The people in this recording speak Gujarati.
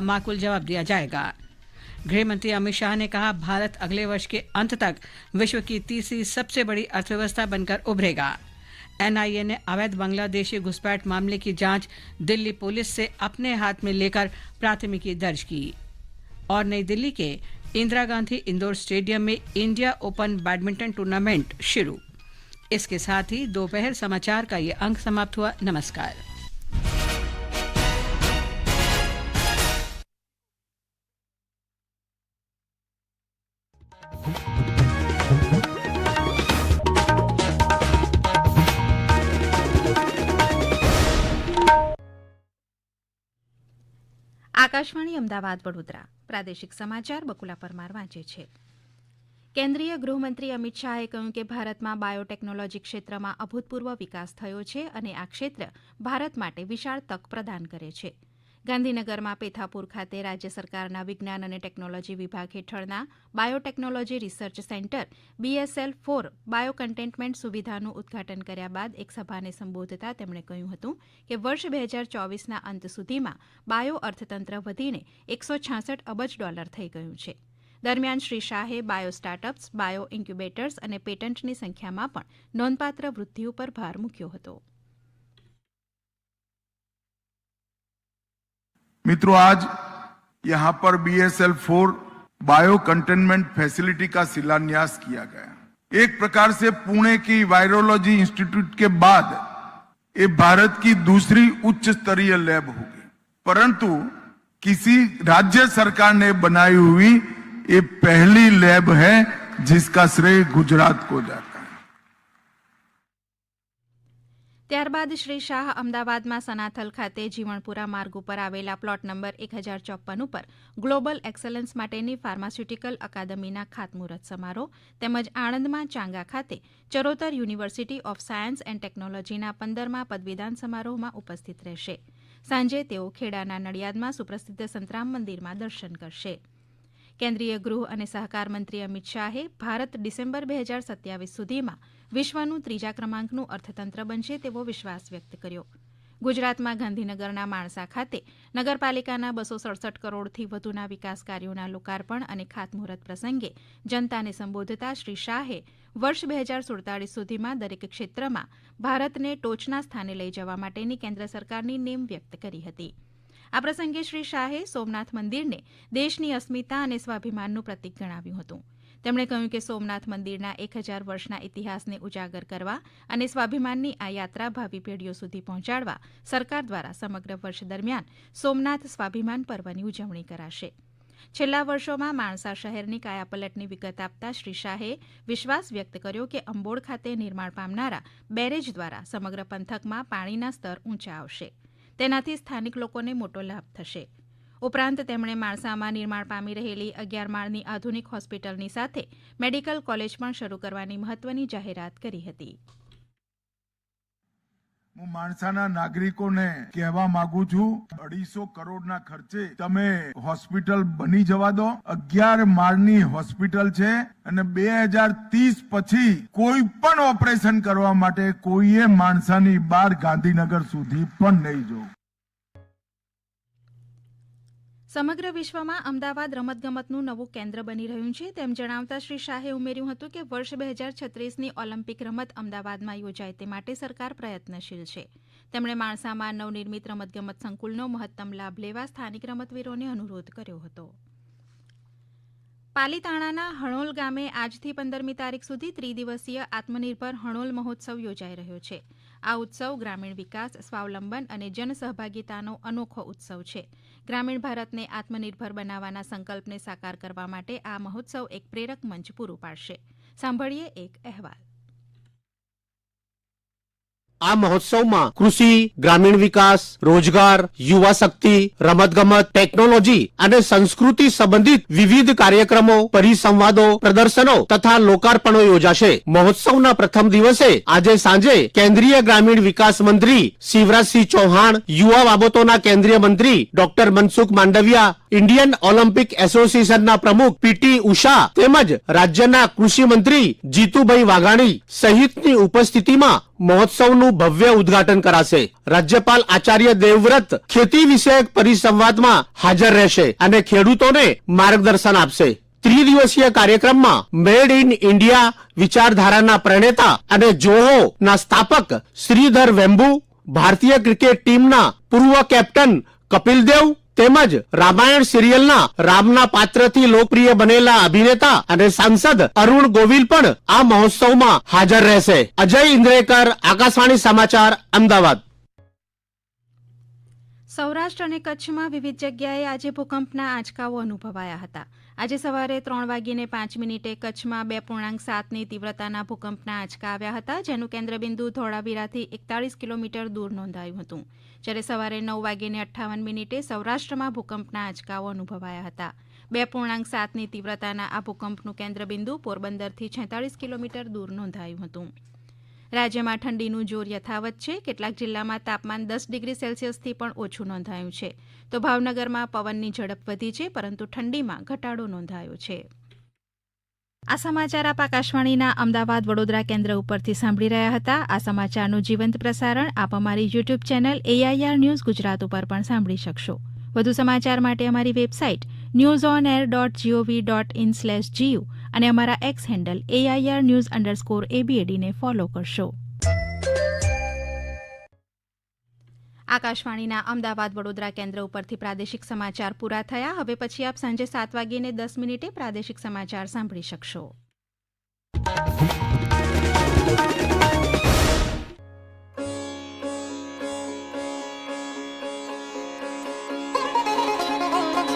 माकूल जवाब दिया जाएगा। गृह मंत्री अमित शाह ने कहा, भारत अगले वर्ष के अंत तक विश्व की तीसरी सबसे बड़ी अर्थव्यवस्था बनकर उभरेगा। एनआईए ने अवैध बांग्लादेशी घुसपैठ मामले की जाँच दिल्ली पुलिस से अपने हाथ में लेकर प्राथमिकी दर्ज की। और नई दिल्ली के इंदिरा गांधी इंडोर स्टेडियम में इंडिया ओपन बैडमिंटन टूर्नामेंट शुरू। इसके साथ ही दोपहर समाचार का ये अंक समाप्त हुआ। नमस्कार। આકાશવાણી અમદાવાદ, વડોદરા. પ્રાદેશિક સમાચાર બકુલા પરમાર વાંચે છે. કેન્દ્રીય ગૃહમંત્રી અમિત શાહે કહ્યું કે ભારતમાં બાયોટેકનોલોજી ક્ષેત્રમાં અભૂતપૂર્વ વિકાસ થયો છે અને આ ક્ષેત્ર ભારત માટે વિશાળ તક પ્રદાન કરે છે. ગાંધીનગરમાં પેથાપુર ખાતે રાજ્ય સરકારના વિજ્ઞાન અને ટેકનોલોજી વિભાગ હેઠળના biotechnology research centre BSL four bio containment સુવિધાનું ઉદઘાટન કર્યા બાદ એક સભાને સંબોધતા તેમણે કહ્યું હતું કે વર્ષ બે હજાર ચોવીસના અંત સુધીમાં બાયો અર્થતંત્ર વધીને એકસો છાસઠ અબજ ડોલર થઈ ગયું છે. દરમિયાન શ્રી શાહે બાયો સ્ટાર્ટઅપ્સ, બાયો ઇન્ક્યુબેટર્સ અને પેટન્ટની સંખ્યામાં પણ નોંધપાત્ર વૃદ્ધિ ઉપર ભાર મૂક્યો હતો. मित्रों, आज यहाँ पर BSL four bio containment facility का शिलान्यास किया गया। एक प्रकार से पुणे की वायरोलॉजी इंस्टीट्यूट के बाद ये भारत की दूसरी उच्च स्तरीय लैब होगी। परंतु किसी राज्य सरकार ने बनाई हुई ये पहली लैब है जिसका श्रेय गुजरात को जाता ત્યારબાદ શ્રી શાહ અમદાવાદમાં સનાથલ ખાતે જીવણપુરા માર્ગ ઉપર આવેલા પ્લોટ નંબર એક હજાર ચોપ્પન ઉપર ગ્લોબલ એક્સલન્સ માટેની ફાર્માસ્યુટિકલ અકાદમીના ખાતમુહૂર્ત સમારોહ તેમજ આણંદમાં ચાંગા ખાતે Charotar university of science and ટેકનોલોજીના પંદરમા પદવીદાન સમારોહમાં ઉપસ્થિત રહેશે. સાંજે તેઓ ખેડાના નડિયાદમાં સુપ્રસિદ્ધ સંતરામ મંદિરમાં દર્શન કરશે. કેન્દ્રીય ગૃહ અને સહકાર મંત્રી અમિત શાહે ભારત ડિસેમ્બર બે હજાર સત્યાવીસ સુધીમાં વિશ્વનું ત્રીજા ક્રમાંકનું અર્થતંત્ર બનશે તેવો વિશ્વાસ વ્યક્ત કર્યો. ગુજરાતમાં ગાંધીનગરના માણસા ખાતે નગરપાલિકાના બસો સડસઠ કરોડથી વધુના વિકાસ કાર્યોના લોકાર્પણ અને ખાતમુહૂર્ત પ્રસંગે જનતાને સંબોધતા શ્રી શાહે વર્ષ બે હજાર સુડતાલીસ સુધીમાં દરેક ક્ષેત્રમાં ભારતને ટોચના સ્થાને લઈ જવા માટેની કેન્દ્ર સરકારની નેમ વ્યક્ત કરી હતી. આ પ્રસંગે શ્રી શાહે સોમનાથ મંદિરને દેશની અસ્મિતા અને સ્વાભિમાનનું પ્રતીક ગણાવ્યું હતું. તેમણે કહ્યું કે સોમનાથ મંદિરના એક હજાર વર્ષના ઇતિહાસને ઉજાગર કરવા અને સ્વાભિમાનની આ યાત્રા ભાવિ પેઢીઓ સુધી પહોંચાડવા સરકાર દ્વારા સમગ્ર વર્ષ દરમિયાન સોમનાથ સ્વાભિમાન પર્વની ઉજવણી કરાશે. છેલ્લા વર્ષોમાં માણસા શહેરની કાયાપલટની વિગત આપતા શ્રી શાહે વિશ્વાસ વ્યક્ત કર્યો કે અંબોડ ખાતે નિર્માણ પામનારા બેરેજ દ્વારા સમગ્ર પંથકમાં પાણીના સ્તર ઊંચા આવશે. તેનાથી સ્થાનિક લોકોને મોટો લાભ થશે. ઉપરાંત તેમણે માણસામાં નિર્માણ પામી રહેલી અગિયાર માળની આધુનિક હોસ્પિટલની સાથે મેડિકલ કોલેજ પણ શરૂ કરવાની મહત્વની જાહેરાત કરી હતી. હું માણસાના નાગરિકોને કહેવા માંગુ છું, અઢીસો કરોડના ખર્ચે તમે હોસ્પિટલ બની જવા દો. અગિયાર માળની હોસ્પિટલ છે અને બે હજાર ત્રીસ પછી કોઈ પણ ઓપરેશન કરવા માટે કોઈએ માણસાની બહાર ગાંધીનગર સુધી પણ નહીં જવું. સમગ્ર વિશ્વમાં અમદાવાદ રમતગમતનું નવું કેન્દ્ર બની રહ્યું છે, તેમ જણાવતા શ્રી શાહે ઉમેર્યું હતું કે વર્ષ બે હજાર છત્રીસની ઓલિમ્પિક રમત અમદાવાદમાં યોજાય તે માટે સરકાર પ્રયત્નશીલ છે. તેમણે માણસામાં નવનિર્મિત રમતગમત સંકુલનો મહત્તમ લાભ લેવા સ્થાનિક રમતવીરોને અનુરોધ કર્યો હતો. પાલીતાણાના હણોલ ગામે આજથી પંદરમી તારીખ સુધી ત્રિદિવસીય આત્મનિર્ભર હણોલ મહોત્સવ યોજાઈ રહ્યો છે. આ ઉત્સવ ગ્રામીણ વિકાસ, સ્વાવલંબન અને જનસહભાગીતાનો અનોખો ઉત્સવ છે. ગ્રામીણ ભારતને આત્મનિર્ભર બનાવવાના સંકલ્પને સાકાર કરવા માટે આ મહોત્સવ એક પ્રેરક મંચ પૂરું પાડશે. સાંભળીએ એક અહેવાલ. આ મહોત્સવમાં કૃષિ, ગ્રામીણ વિકાસ, રોજગાર, યુવા શક્તિ, રમતગમત, ટેકનોલોજી અને સંસ્કૃતિ સંબંધિત વિવિધ કાર્યક્રમો, પરિસંવાદો, પ્રદર્શનો તથા લોકાર્પણો યોજાશે. મહોત્સવના પ્રથમ દિવસે આજે સાંજે કેન્દ્રીય ગ્રામીણ વિકાસ મંત્રી શિવરાજસિંહ ચૌહાણ, યુવા બાબતોના કેન્દ્રીય મંત્રી doctor Mansukh Mandaviya Indian Olympic એસોસિએશનના પ્રમુખ પીટી ઉષા તેમજ રાજ્યના કૃષિ મંત્રી જીતુભાઈ વાઘાણી સહિતની ઉપસ્થિતિમાં મહોત્સવનું ભવ્ય ઉદ્ઘાટન કરાશે. રાજ્યપાલ આચાર્ય દેવવ્રત ખેતી વિષયક પરિસંવાદમાં હાજર રહેશે અને ખેડૂતોને માર્ગદર્શન આપશે. ત્રિદિવસીય કાર્યક્રમમાં મેડ ઇન ઇન્ડિયા વિચારધારાના પ્રણેતા અને જોહો ના સ્થાપક શ્રીધર વેમ્બુ, ભારતીય ક્રિકેટ ટીમના પૂર્વ કેપ્ટન કપિલ દેવ તેમજ રામાયણ સિરિયલના રામના પાત્રથી લોકપ્રિય બનેલા અભિનેતા અને સાંસદ અરુણ ગોવિલ પણ આ મહોત્સવમાં હાજર રહેશે. અજય ઇન્દ્રેકર, આકાશવાણી સમાચાર, અમદાવાદ. સૌરાષ્ટ્ર અને કચ્છમાં વિવિધ જગ્યાએ આજે ભૂકંપના આંચકાઓ અનુભવાયા હતા. આજે સવારે ત્રણ વાગીને પાંચ મિનિટે કચ્છમાં બે પૂર્ણાંક સાતની તીવ્રતાના ભૂકંપના આંચકા આવ્યા હતા, જેનું કેન્દ્રબિંદુ ધોળાવીરાથી એકતાળીસ કિલોમીટર દૂર નોંધાયું હતું. જ્યારે સવારે નવ વાગીને અઠ્ઠાવન મિનિટે સૌરાષ્ટ્રમાં ભૂકંપના આંચકાઓ અનુભવાયા હતા. બે પૂર્ણાંક સાતની તીવ્રતાના આ ભૂકંપનું કેન્દ્રબિંદુ પોરબંદરથી છેતાળીસ કિલોમીટર દૂર નોંધાયું હતું. રાજ્યમાં ઠંડીનું જોર યથાવત છે. કેટલાક જિલ્લામાં તાપમાન દસ ડિગ્રી સેલ્સિયસથી પણ ઓછું નોંધાયું છે. તો ભાવનગરમાં પવનની ઝડપ વધી છે, પરંતુ ઠંડીમાં ઘટાડો નોંધાયો છે. આ સમાચાર આપ આકાશવાણીના અમદાવાદ વડોદરા કેન્દ્ર ઉપરથી સાંભળી રહ્યા હતા. આ સમાચારનું જીવંત પ્રસારણ આપ અમારી YouTube channel AIR news Gujarat ઉપર પણ સાંભળી શકશો. વધુ સમાચાર માટે અમારી website news on air dot GOV dot in slash GU અને અમારા X handle AIR news underscore એબીએડીને follow કરશો. આકાશવાણીના અમદાવાદ વડોદરા કેન્દ્ર ઉપરથી પ્રાદેશિક સમાચાર પૂરા થયા. હવે પછી આપ સાંજે સાત વાગીને દસ મિનિટે પ્રાદેશિક સમાચાર સાંભળી શકશો.